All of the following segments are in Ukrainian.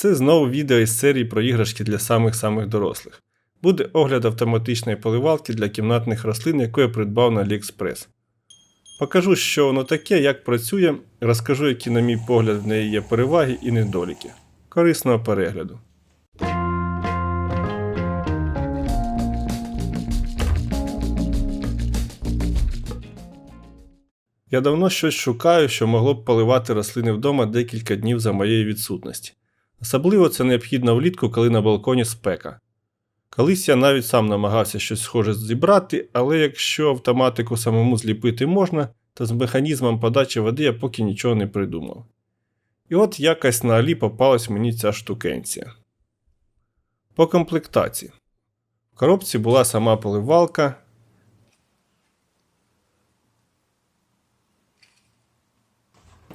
Це знову відео із серії про іграшки для самих-самих дорослих. Буде огляд автоматичної поливалки для кімнатних рослин, яку я придбав на AliExpress. Покажу, що воно таке, як працює, розкажу, які, на мій погляд, в неї є переваги і недоліки. Корисного перегляду. Я давно щось шукаю, що могло б поливати рослини вдома декілька днів за моєї відсутності. Особливо це необхідно влітку, коли на балконі спека. Колись я навіть сам намагався щось схоже зібрати, але якщо автоматику самому зліпити можна, то з механізмом подачі води я поки нічого не придумав. І от якось на Алі попалась мені ця штукенція. По комплектації. В коробці була сама поливалка.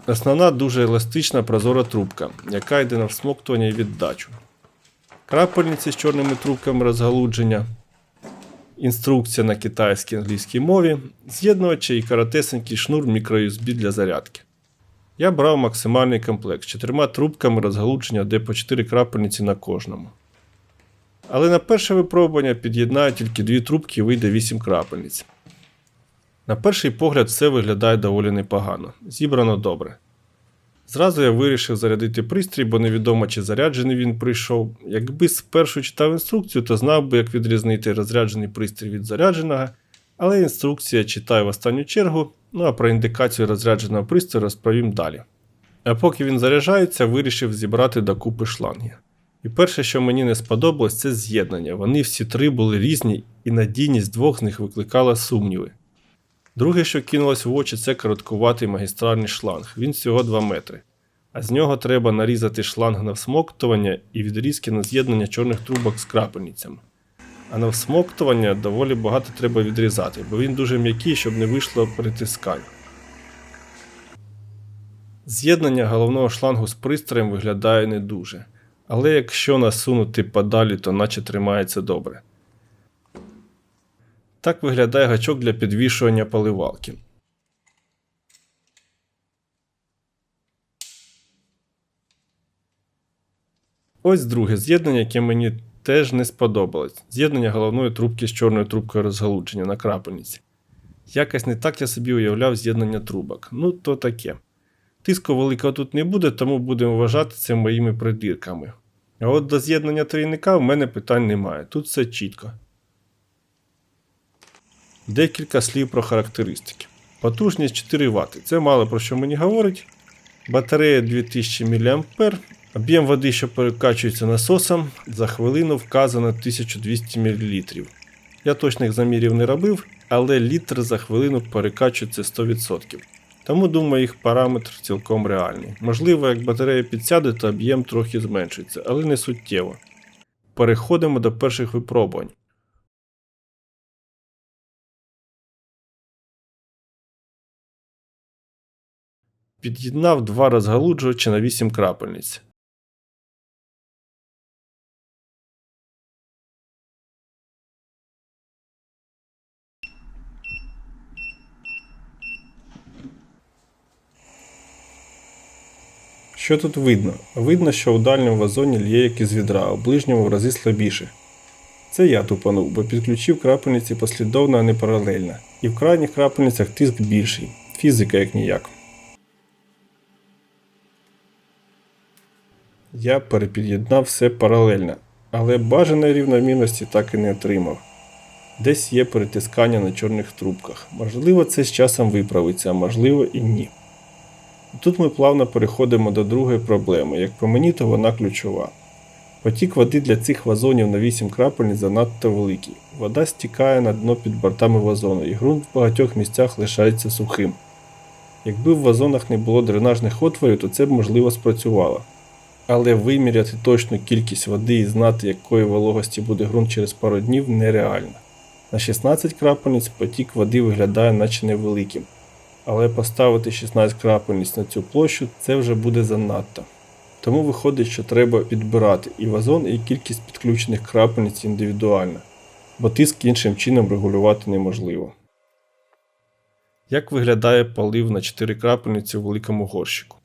Основна дуже еластична прозора трубка, яка йде на всмоктування і віддачу. Крапельниці з чорними трубками розгалудження, інструкція на китайській англійській мові, з'єднувачі і коротесенький шнур мікро-USB для зарядки. Я брав максимальний комплект з чотирма трубками розгалудження, де по 4 крапельниці на кожному. Але на перше випробування під'єднаю тільки дві трубки і вийде 8 крапельниць. На перший погляд, все виглядає доволі непогано, зібрано добре. Зразу я вирішив зарядити пристрій, бо невідомо чи заряджений він прийшов. Якби спершу читав інструкцію, то знав би, як відрізнити розряджений пристрій від зарядженого, але інструкція читаю в останню чергу, ну а про індикацію розрядженого пристрою розповім далі. А поки він заряджається, вирішив зібрати докупи шланги. І перше, що мені не сподобалось, це з'єднання. Вони всі три були різні, і надійність двох з них викликала сумніви. Друге, що кинулось в очі, це короткуватий магістральний шланг. Він всього 2 метри. А з нього треба нарізати шланг на всмоктування і відрізки на з'єднання чорних трубок з крапельницями. А на всмоктування доволі багато треба відрізати, бо він дуже м'який, щоб не вийшло притискань. З'єднання головного шлангу з пристроєм виглядає не дуже. Але якщо насунути подалі, то наче тримається добре. Так виглядає гачок для підвішування поливалки. Ось друге з'єднання, яке мені теж не сподобалось. З'єднання головної трубки з чорною трубкою розгалудження на крапельниці. Якось не так я собі уявляв з'єднання трубок. Ну, то таке. Тиску великого тут не буде, тому будемо вважати це моїми придирками. А от до з'єднання трійника в мене питань немає. Тут все чітко. Декілька слів про характеристики. Потужність 4 Вт. Це мало про що мені говорить. Батарея 2000 мА. Об'єм води, що перекачується насосом, за хвилину вказано 1200 мл. Я точних замірів не робив, але літр за хвилину перекачується 100%. Тому думаю, їх параметр цілком реальний. Можливо, як батарея підсяде, то об'єм трохи зменшується, але не суттєво. Переходимо до перших випробувань. Під'єднав два розгалуджувачі на 8 крапельниць. Що тут видно? Видно, що у дальньому вазоні лє як із відра, а у ближньому в рази слабіше. Це я тупанув, бо підключив крапельниці послідовно, а не паралельно. І в крайніх крапельницях тиск більший. Фізика як ніяк. Я перепід'єднав все паралельно, але бажаної рівномірності так і не отримав. Десь є перетискання на чорних трубках. Можливо, це з часом виправиться, а можливо і ні. Тут ми плавно переходимо до другої проблеми, як по мені, то вона ключова. Потік води для цих вазонів на 8 крапельниць занадто великий. Вода стікає на дно під бортами вазону, і ґрунт в багатьох місцях лишається сухим. Якби в вазонах не було дренажних отворів, то це б можливо спрацювало. Але виміряти точну кількість води і знати, якої вологості буде ґрунт через пару днів, нереально. На 16 крапельниць потік води виглядає наче невеликим. Але поставити 16 крапельниць на цю площу це вже буде занадто. Тому виходить, що треба підбирати і вазон, і кількість підключених крапельниць індивідуально, бо тиск іншим чином регулювати неможливо. Як виглядає полив на 4 крапельниці у великому горщику?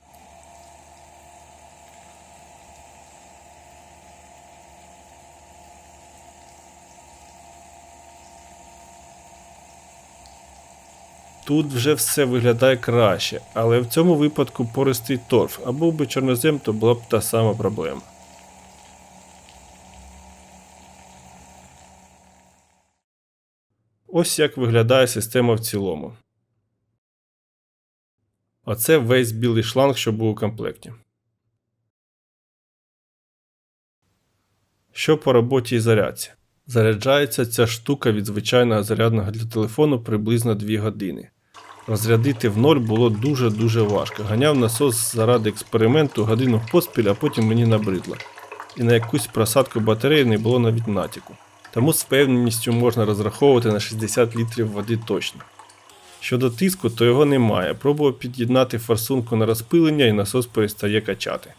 Тут вже все виглядає краще, але в цьому випадку пористий торф, а був би чорнозем, то була б та сама проблема. Ось як виглядає система в цілому. Оце весь білий шланг, що був у комплекті. Що по роботі і зарядці? Заряджається ця штука від звичайного зарядного для телефону приблизно 2 години. Розрядити в ноль було дуже-дуже важко. Ганяв насос заради експерименту годину поспіль, а потім мені набридло. І на якусь просадку батареї не було навіть натяку. Тому з впевненістю можна розраховувати на 60 літрів води точно. Щодо тиску, то його немає. Пробував під'єднати форсунку на розпилення і насос перестає качати.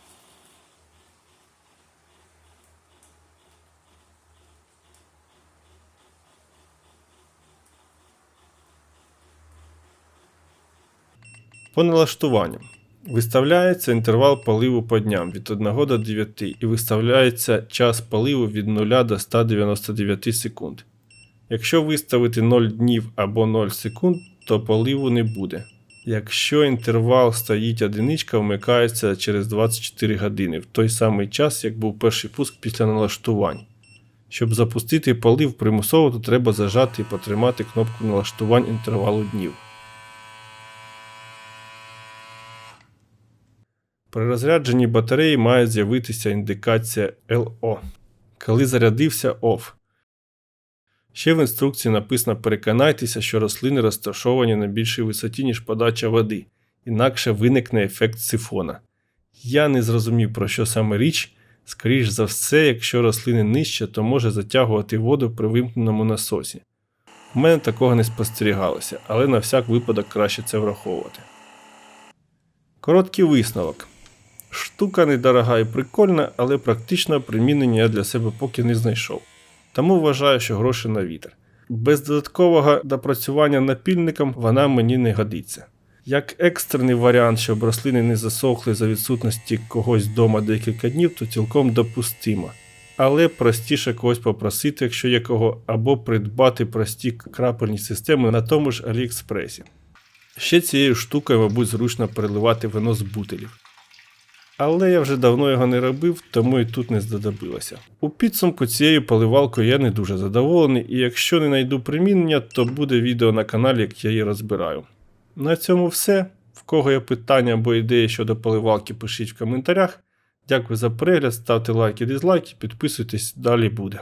По налаштуванням. Виставляється інтервал поливу по дням від 1 до 9 і виставляється час поливу від 0 до 199 секунд. Якщо виставити 0 днів або 0 секунд, то поливу не буде. Якщо інтервал стоїть одиничка, вмикається через 24 години, в той самий час, як був перший пуск після налаштувань. Щоб запустити полив примусово, то треба зажати і потримати кнопку налаштувань інтервалу днів. При розрядженні батареї має з'явитися індикація LO. Коли зарядився OFF. Ще в інструкції написано переконайтеся, що рослини розташовані на більшій висоті, ніж подача води, інакше виникне ефект сифона. Я не зрозумів, про що саме річ. Скоріш за все, якщо рослини нижче, то може затягувати воду при вимкненому насосі. У мене такого не спостерігалося, але на всяк випадок краще це враховувати. Короткий висновок. Штука недорога і прикольна, але практичного примінення я для себе поки не знайшов. Тому вважаю, що гроші на вітер. Без додаткового допрацювання напільником вона мені не годиться. Як екстрений варіант, щоб рослини не засохли за відсутності когось вдома декілька днів, то цілком допустимо. Але простіше когось попросити, якщо є кого, або придбати прості крапельні системи на тому ж Аліекспресі. Ще цією штукою, мабуть, зручно переливати вино з бутилів. Але я вже давно його не робив, тому і тут не здодобилося. У підсумку цією поливалкою я не дуже задоволений, і якщо не знайду примінення, то буде відео на каналі, як я її розбираю. На цьому все. В кого є питання або ідеї щодо поливалки, пишіть в коментарях. Дякую за перегляд, ставте лайки, дизлайки, підписуйтесь, далі буде.